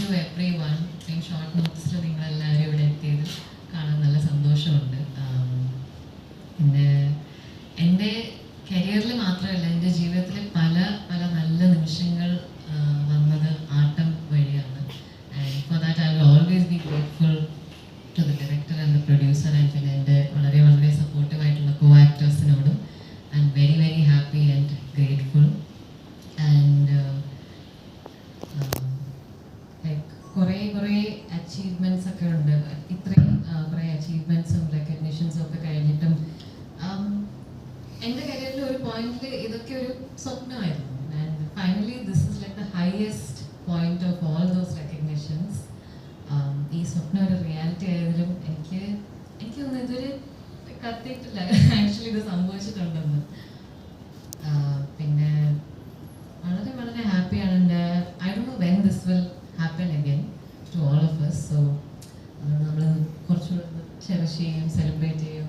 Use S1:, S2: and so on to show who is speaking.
S1: U every one ഇത്രയും short നോട്ടീസിൽ നിങ്ങളെല്ലാവരും ഇവിടെ എത്തിയത്. കാണാൻ നല്ല സന്തോഷമുണ്ട്. പിന്നെ എന്റെ കരിയറിൽ മാത്രമല്ല എന്റെ ജീവിതത്തിൽ പല പല നല്ല നിമിഷങ്ങൾ വന്നത് ആട്ടം വഴിയാണ്. And for that I will always be grateful to the director and the producer and പിന്നെ എന്റെ വളരെ വളരെ സപ്പോർട്ടീവ് ആയിട്ടുള്ള co ആക്ടേഴ്സിനോടും I'm very very happy and grateful and like കുറേ കുറേ അച്ചീവ്മെന്റ്സ് ഒക്കെ ഉണ്ട്. ഇത്രയും കുറേ അച്ചീവ്മെന്റ്സും റെക്കഗ്നീഷൻസും ഒക്കെ കഴിഞ്ഞിട്ടും എന്റെ കരിയറിൽ ഒരു പോയിന്റിൽ ഇതൊക്കെ ഒരു സ്വപ്നമായിരുന്നു. And finally this is like the highest point of all those recognitions ഈ സ്വപ്നം ഒരു റിയാലിറ്റി ആയതിലും എനിക്ക് എനിക്കൊന്നും ഇതൊരു കത്തിയിട്ടില്ല. ആക്ച്വലി ഇത് സംഭവിച്ചിട്ടുണ്ടെന്ന്. പിന്നെ വളരെ വളരെ ഹാപ്പിയാണ് എന്റെ I do know when this will happen again to all of us so നമ്മൾ കുറച്ചുകൂടെ ചെറിഷ് ചെയ്യും സെലിബ്രേറ്റ് ചെയ്യും